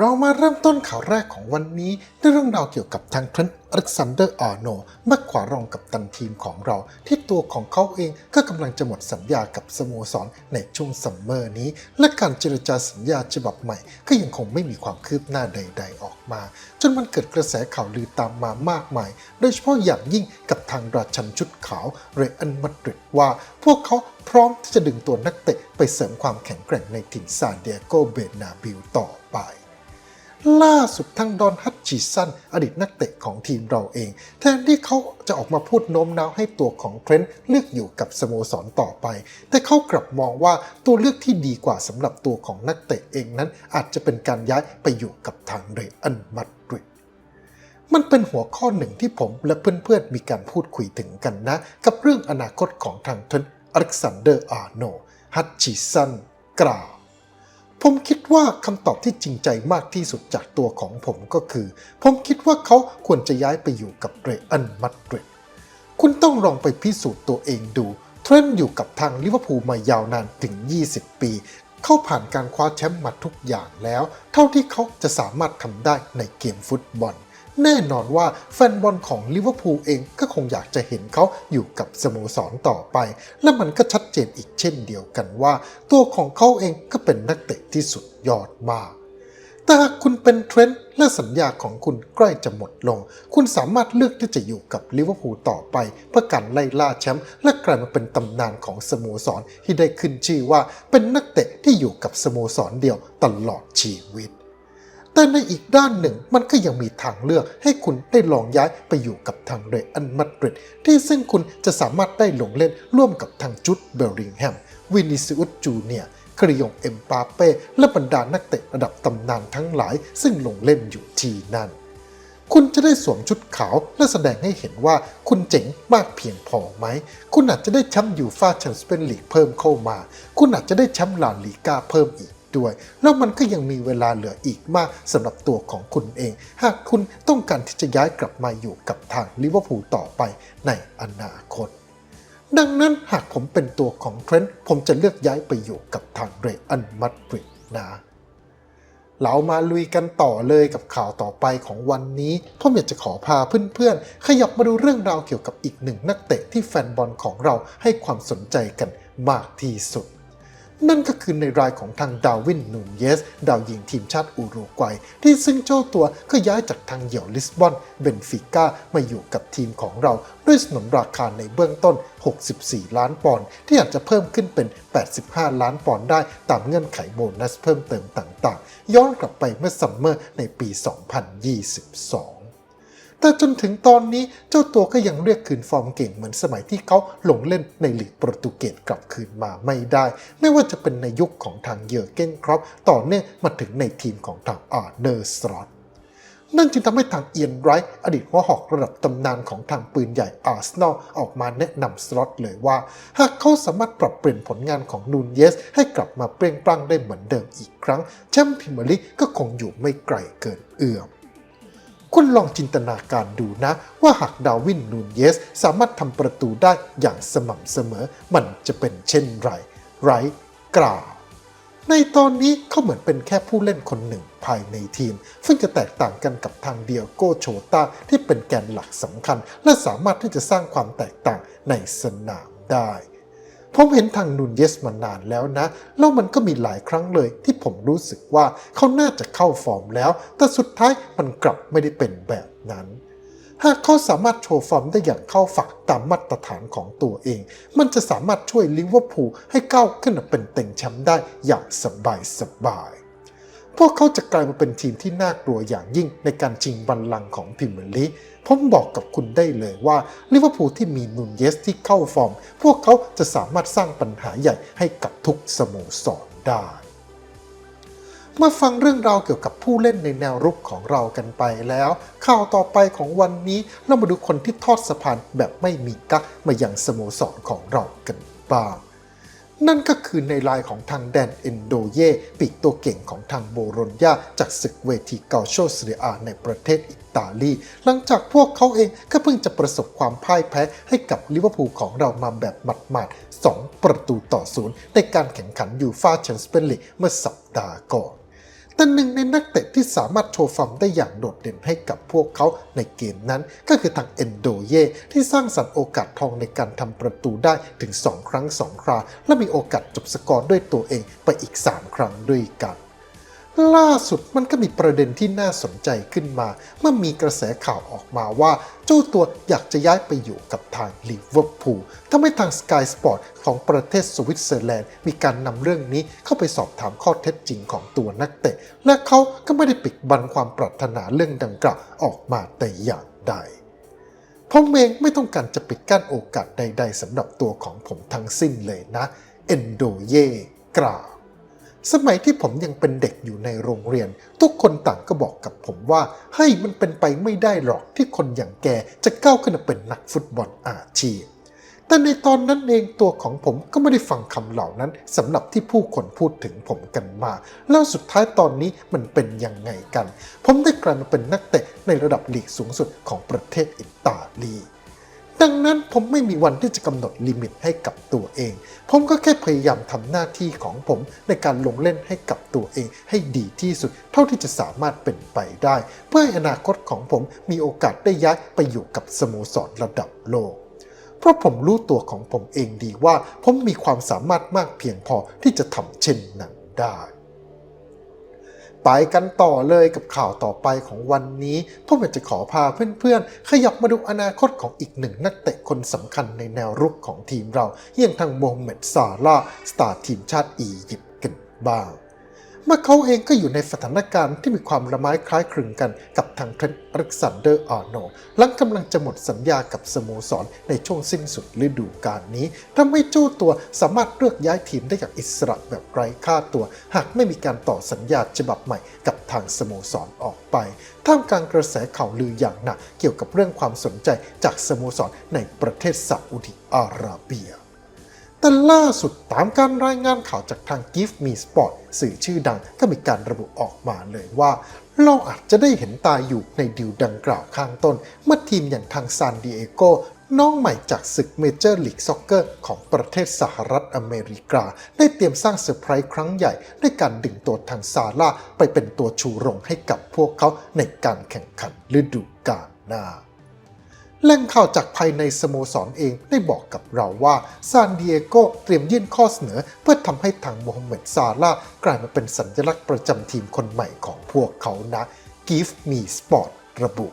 เรามาเริ่มต้นข่าวแรกของวันนี้ด้วยเรื่องราวเกี่ยวกับทางเทรนต์อเล็กซานเดอร์อาร์โนมักขวารองกับตันทีมของเรา ที่ตัวของเขาเองก็กำลังจะหมดสัญญากับสโมสรในช่วงซัมเมอร์นี้ และการเจรจาสัญญาฉบับใหม่ ก็ยังคงไม่มีความคืบหน้าใด ๆ ออกมา จนมันเกิดกระแสข่าวลือตามมามากมาย โดยเฉพาะอย่างยิ่งกับทางราชันชุดขาวเรอันมาดริดว่า พวกเขาพร้อมที่จะดึงตัวนักเตะไปเสริมความแข็งแกร่งในถิ่นซานเดียโกเบนาบิลต่อไป ล่าสุดทางดอนฮัตจิสันอดีตนักเตะของทีมเราเอง แทนที่เขาจะออกมาพูดโน้มน้าวให้ตัวของเทรนต์เลือกอยู่กับสโมสรต่อไป แต่เขากลับมองว่าตัวเลือกที่ดีกว่าสำหรับตัวของนักเตะเองนั้น อาจจะเป็นการย้ายไปอยู่กับทางเรอัลมาดริดมันเป็นหัวข้อหนึ่งที่ผมและเพื่อนๆมีการพูดคุยถึงกันนะ กับเรื่องอนาคตของทางเทรนต์อเล็กซานเดอร์อาร์โนฮัตจิสันกล่าว ผมคิดว่าคำตอบที่จริงใจมากที่สุดจากตัวของผมก็คือ ผมคิดว่าเขาควรจะย้ายไปอยู่กับเรอันมาดริดคุณต้องลองไปพิสูจน์ตัวเองดู เทรนอยู่กับทางลิเวอร์พูลมายาวนานถึง 20 ปี เข้าผ่านการคว้าแชมป์มาทุกอย่างแล้ว เท่าที่เขาจะสามารถทำได้ในเกมฟุตบอล แน่นอนว่าแฟนบอลของลิเวอร์พูลเองก็คงอยากจะเห็นเขาอยู่กับสโมสรต่อไป และมันก็ชัดเจนอีกเช่นเดียวกันว่า ตัวของเขาเองก็เป็นนักเตะที่สุดยอดมากแต่หากคุณเป็นเทรนต์และสัญญาของคุณใกล้จะหมดลง คุณสามารถเลือกที่จะอยู่กับลิเวอร์พูลต่อไป เพื่อการไล่ล่าแชมป์และกลายมาเป็นตำนานของสโมสรที่ได้ขึ้นชื่อว่าเป็นนักเตะที่อยู่กับสโมสรเดียวตลอดชีวิต แต่ในอีกด้านหนึ่งมันก็ยังมีทางเลือกให้คุณได้ลองย้ายไปอยู่กับทางเรอัลมาดริดที่ซึ่งคุณจะสามารถได้ลงเล่นร่วมกับทางจุดเบลลิงแฮม วินิซิอุสจูเนียคริยงเอ็มปาเป้และบรรดานักเตะระดับตำนานทั้งหลาย ซึ่งลงเล่นอยู่ที่นั่น คุณจะได้สวมชุดขาวและแสดงให้เห็นว่าคุณเจ๋งมากเพียงพอไหม คุณอาจจะได้แชมป์ยูฟ่าแชมเปี้ยนลีกเพิ่มเข้ามา คุณอาจจะได้แชมป์ลาลีกาเพิ่มอีก ด้วย แล้วมันก็ยังมีเวลาเหลืออีกมากสำหรับตัวของคุณเอง หากคุณต้องการที่จะย้ายกลับมาอยู่กับทางลิเวอร์พูลต่อไปในอนาคตดังนั้นหากผมเป็นตัวของเทรนต์ผมจะเลือกย้ายไปอยู่กับทางเรอัลมาดริดนะเรามาลุยกันต่อเลยกับข่าวต่อไปของวันนี้ผมอยากจะขอพาเพื่อนๆ ขยับมาดูเรื่องราวเกี่ยวกับอีกหนึ่งนักเตะที่แฟนบอลของเราให้ความสนใจกันมากที่สุด นั่นก็คือในรายของทางดาวินนูนเยส ดาวยิงทีมชาติอุรุกวัย ที่ซึ่งเจ้าตัวก็ย้ายจากทางเหยี่ยวลิสบอนเบนฟิก้ามาอยู่กับทีมของเรา ด้วยสนนราคาในเบื้องต้น 64 ล้านปอนด์ที่อาจจะเพิ่มขึ้นเป็น 85 ล้านปอนด์ได้ตามเงื่อนไขโบนัสเพิ่มเติมต่างๆ ย้อนกลับไปเมื่อซัมเมอร์ในปี 2022 แต่จนถึงตอนนี้เจ้าตัวก็ยังเรียกคืนฟอร์มเก่งเหมือนสมัยที่เขาหลงเล่นในลีกโปรตุเกสกลับคืนมาไม่ได้ ไม่ว่าจะเป็นในยุคของทางเยอร์เก้นครอปต่อเนื่องมาถึงในทีมของทางอาร์เนอร์สตรอตนั่นจึงทำให้ทางเอียนไรท์อดีตหัวหอกระดับตำนานของทางปืนใหญ่อาร์เซนอลออกมาแนะนำสล็อตเลยว่า หากเขาสามารถปรับเปลี่ยนผลงานของนูนเยส ให้กลับมาเปร่งปลั่งได้เหมือนเดิมอีกครั้งแชมป์พรีเมียร์ลีกก็คงอยู่ไม่ไกลเกินเอื้อม คุณลองจินตนาการดูนะ ว่าหากดาวินนูนเยส สามารถทำประตูได้อย่างสม่ำเสมอ มันจะเป็นเช่นไร ไรท์กล่าว ในตอนนี้เขาเหมือนเป็นแค่ผู้เล่นคนหนึ่งภายในทีม ซึ่งจะแตกต่างกันกับทางเดียโกโชตาที่เป็นแกนหลักสำคัญ และสามารถที่จะสร้างความแตกต่างในสนามได้ ผมเห็นทางนูนเยสมานานแล้วนะ แล้วมันก็มีหลายครั้งเลยที่ผมรู้สึกว่าเขาน่าจะเข้าฟอร์มแล้ว แต่สุดท้ายมันกลับไม่ได้เป็นแบบนั้นหากเขาสามารถโชว์ฟอร์มได้อย่างเข้าฝักตามมาตรฐานของตัวเอง มันจะสามารถช่วยลิเวอร์พูลให้ก้าวขึ้นเป็นเต็งแชมป์ได้อย่างสบายสบาย พวกเขาจะกลายมาเป็นทีมที่น่ากลัวอย่างยิ่งในการชิงบัลลังก์ของพรีเมียร์ลีกผมบอกกับคุณได้เลยว่าลิเวอร์พูลที่มีนูนเยสที่เข้าฟอร์ม พวกเขาจะสามารถสร้างปัญหาใหญ่ให้กับทุกสโมสรได้เมาฟังเรื่องราวเกี่ยวกับผู้เล่นในแนวรุกของเรากันไปแล้ว ข่าวต่อไปของวันนี้เรามาดูคนที่ทอดสะพานแบบไม่มีกักมายังสโมสรของเรากันบ้าง นั่นก็คือในลายของทางแดนเอนโดเย่ปีกตัวเก่งของทางโบโรญญาจากศึกเวทีเกาโชเซียอาในประเทศอิตาลี หลังจากพวกเขาเองก็เพิ่งจะประสบความพ่ายแพ้ให้กับลิเวอร์พูลของเรามาแบบหมัดๆ2ประตูต่อศูนย์ในการแข่งขันยูฟาแชมเปี้ยนลีกเมื่อสัปดาห์ก่อน แต่หนึ่งในนักเตะที่สามารถโชว์ฟอร์มได้อย่างโดดเด่นให้กับพวกเขาในเกมนั้น ก็คือทางเอนโดเย่ที่สร้างสรรค์โอกาสทองในการทำประตูได้ถึง 2 ครั้ง 2 ครา และมีโอกาสจบสกอร์ด้วยตัวเองไปอีก 3 ครั้งด้วยกัน ล่าสุดมันก็มีประเด็นที่น่าสนใจขึ้นมา เมื่อมีกระแสข่าวออกมาว่า เจ้าตัวอยากจะย้ายไปอยู่กับทางลิเวอร์พูลทำให้ทาง Sky Sport ของประเทศสวิตเซอร์แลนด์ มีการนำเรื่องนี้เข้าไปสอบถามข้อเท็จจริงของตัวนักเตะ และเขาก็ไม่ได้ปิดบังความปรารถนาเรื่องดังกล่าวออกมาแต่อย่างใดผมเองไม่ต้องการจะปิดกั้นโอกาสใด ๆสำหรับตัวของผมทั้งสิ้นเลยนะ เอนโดเย่กล่าว สมัยที่ผมยังเป็นเด็กอยู่ในโรงเรียน ทุกคนต่างก็บอกกับผมว่าเฮ้ยมันเป็นไปไม่ได้หรอกที่คนอย่างแกจะก้าวขึ้นมาเป็นนักฟุตบอลอาชีพ แต่ในตอนนั้นเองตัวของผมก็ไม่ได้ฟังคำเหล่านั้นสำหรับที่ผู้คนพูดถึงผมกันมา แล้วสุดท้ายตอนนี้มันเป็นยังไงกัน ผมได้กลายมาเป็นนักเตะในระดับลีกสูงสุดของประเทศอิตาลี ดังนั้นผมไม่มีวันที่จะกำหนดลิมิตให้กับตัวเอง ผมก็แค่พยายามทำหน้าที่ของผมในการลงเล่นให้กับตัวเอง ให้ดีที่สุด เท่าที่จะสามารถเป็นไปได้ เพื่อให้อนาคตของผมมีโอกาสได้ย้ายไปอยู่กับสโมสรระดับโลก เพราะผมรู้ตัวของผมเองดีว่า ผมมีความสามารถมากเพียงพอที่จะทำเช่นนั้นได้ ไปกันต่อเลยกับข่าวต่อไปของวันนี้ผมอยาจะขอพาเพื่อนๆ ขยับมาดูอนาคตของอีกหนึ่งนักเตะคนสำคัญในแนวรุกของทีมเราอย่างทางโมฮัมเหม็ดซาลาสตาร์ทีมชาติอียิปต์กันบ้าง เมื่อเขาเองก็อยู่ในสถานการณ์ที่มีความละไม้คล้ายคลึงกันกับทางเทรนต์อเล็กซานเดอร์อาร์โนหลังกำลังจะหมดสัญญากับสโมสรในช่วงสิ้นสุดฤดูกาลนี้ทำให้เจ้าตัวสามารถเลือกย้ายทีมได้อย่างอิสระแบบไร้ค่าตัว หากไม่มีการต่อสัญญาฉบับใหม่กับทางสโมสรออกไป ท่ามกลางกระแสข่าวลืออย่างหนักเกี่ยวกับเรื่องความสนใจจากสโมสรในประเทศซาอุดิอาระเบีย แต่ล่าสุดตามการรายงานข่าวจากทาง Give Me Sport สื่อชื่อดังก็มีการระบุออกมาเลยว่า เราอาจจะได้เห็นตายอยู่ในดิวดังกล่าวข้างต้นเมื่อทีมอย่างทางซานดิเอโกน้องใหม่จากศึกเมเจอร์ลีกซ็อกเกอร์ของประเทศสหรัฐอเมริกา ได้เตรียมสร้างเซอร์ไพรส์ครั้งใหญ่ ด้วยการดึงตัวทางซาร่าไปเป็นตัวชูโรงให้กับพวกเขาในการแข่งขันฤดูกาลหน้า แหล่งข่าวจากภายในสโมสรเองได้บอกกับเราว่าซานดิเอโกเตรียมยื่นข้อเสนอ เพื่อทำให้ทางโมฮัมเหม็ดซาลากลายมาเป็นสัญลักษณ์ประจำทีมคนใหม่ของพวกเขานะ Give Me Sport ระบุ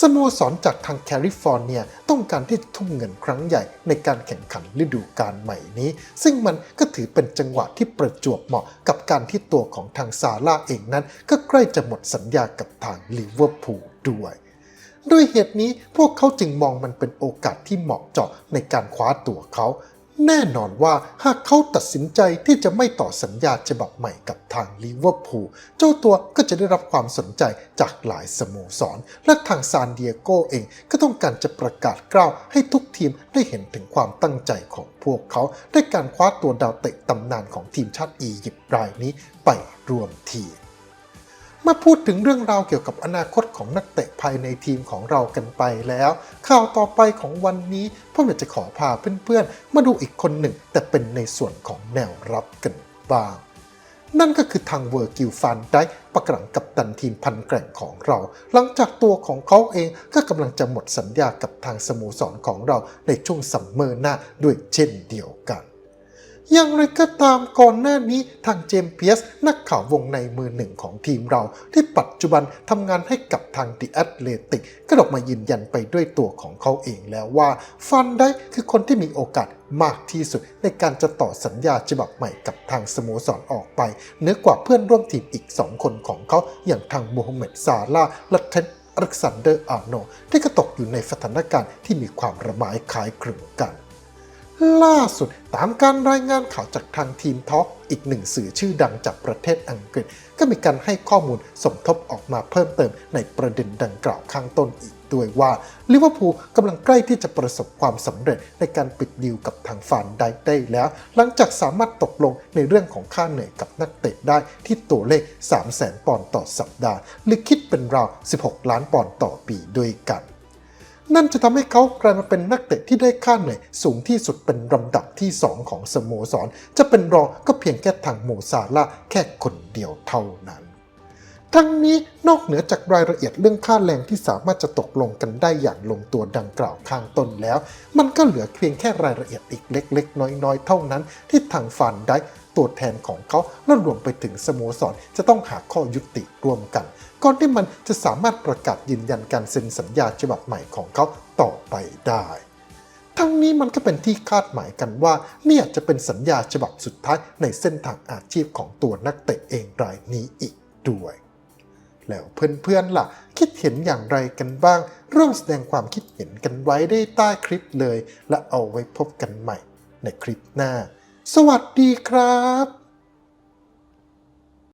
สโมสรจากทางแคลิฟอร์เนียต้องการที่ทุ่มเงินครั้งใหญ่ในการแข่งขันฤดูกาลใหม่นี้ ซึ่งมันก็ถือเป็นจังหวะที่ประจวบเหมาะกับการที่ตัวของทางซาร่าเองนั้น ก็ใกล้จะหมดสัญญากับทางลิเวอร์พูลด้วย ด้วยเหตุนี้พวกเขาจึงมองมันเป็นโอกาสที่เหมาะเจาะในการคว้าตัวเขา แน่นอนว่าหากเขาตัดสินใจที่จะไม่ต่อสัญญาฉบับใหม่กับทางลิเวอร์พูลเจ้าตัวก็จะได้รับความสนใจจากหลายสโมสร และทางซานดิเอโกเองก็ต้องการจะประกาศกล้าวให้ทุกทีมได้เห็นถึงความตั้งใจของพวกเขาด้วยการคว้าตัวดาวเตะตำนานของทีมชาติอียิปต์รายนี้ไปรวมทีม มาพูดถึงเรื่องราวเกี่ยวกับอนาคตของนักเตะภายในทีมของเรากันไปแล้ว ข่าวต่อไปของวันนี้ผมอยากจะขอพาเพื่อนๆ มาดูอีกคนหนึ่ง แต่เป็นในส่วนของแนวรับกันบ้าง นั่นก็คือทางเวอร์กิลฟันได้ประกลังกับตันทีมพันแกร่งของเรา หลังจากตัวของเขาเองก็กำลังจะหมดสัญญากับทางสโมสรของเราในช่วงซัมเมอร์หน้าด้วยเช่นเดียวกัน อย่างไรก็ตามก่อนหน้านี้ทางเจมส์เปียสนักข่าววงในมือหนึ่งของทีมเรา ที่ปัจจุบันทำงานให้กับทางดิแอตเลติก ก็ออกมายืนยันไปด้วยตัวของเขาเองแล้วว่า ฟันได้คือคนที่มีโอกาสมากที่สุดในการจะต่อสัญญาฉบับใหม่กับทางสโมสรออกไปเหนือกว่าเพื่อนร่วมทีมอีก 2 คนของเขาอย่างทางโมฮัมเหม็ดซาลาและเทนอเล็กซานเดอร์อาร์โนที่ก็ตกอยู่ในสถานการณ์ที่มีความระหมายคล้ายคลึงกัน ล่าสุดตามการรายงานข่าวจากทางทีมทอ k อีกหนึ่งสื่อชื่อดังจากประเทศอังกฤษ ก็มีการให้ข้อมูลสมทบออกมาเพิ่มเติมในประเด็นดังกล่าวข้างต้นอีกด้วยว่าลิเวอร์พูลกำลังใกล้ที่จะประสบความสำเร็จในการปิดดีลกับทางฟานไดได้แล้ว หลังจากสามารถตกลงในเรื่องของค่าเหนื่อยกับนักเตะได้ที่ตัวเลข 3 0 0แสนปอนด์ต่อสัปดาห์ หรือคิดเป็นราว 16 ล้านปอนด์ต่อปีด้วยกัน นั่นจะทำให้เขากลายมาเป็นนักเตะที่ได้ค่าเหนื่อยสูงที่สุดเป็นลำดับที่ 2 ของสโมสร จะเป็นรองก็เพียงแค่ทางโมซาลาแค่คนเดียวเท่านั้น ทั้งนี้นอกเหนือจากรายละเอียดเรื่องค่าแรงที่สามารถจะตกลงกันได้อย่างลงตัวดังกล่าวข้างต้นแล้ว มันก็เหลือเพียงแค่รายละเอียดอีกเล็ก ๆ น้อย ๆ เท่านั้น ที่ทางฟันได้ ตัวแทนของเขาและรวมไปถึงสโมสรจะต้องหาข้อยุติร่วมกันก่อนที่มันจะสามารถประกาศยืนยันการเซ็นสัญญาฉบับใหม่ของเขาต่อไปได้ทั้งนี้มันก็เป็นที่คาดหมายกันว่าเนี่ยจะเป็นสัญญาฉบับสุดท้ายในเส้นทางอาชีพของตัวนักเตะเองรายนี้อีกด้วย แล้วเพื่อนๆล่ะ คิดเห็นอย่างไรกันบ้าง ร่วมแสดงความคิดเห็นกันไว้ได้ใต้คลิปเลย และเอาไว้พบกันใหม่ในคลิปหน้า สวัสดีครับ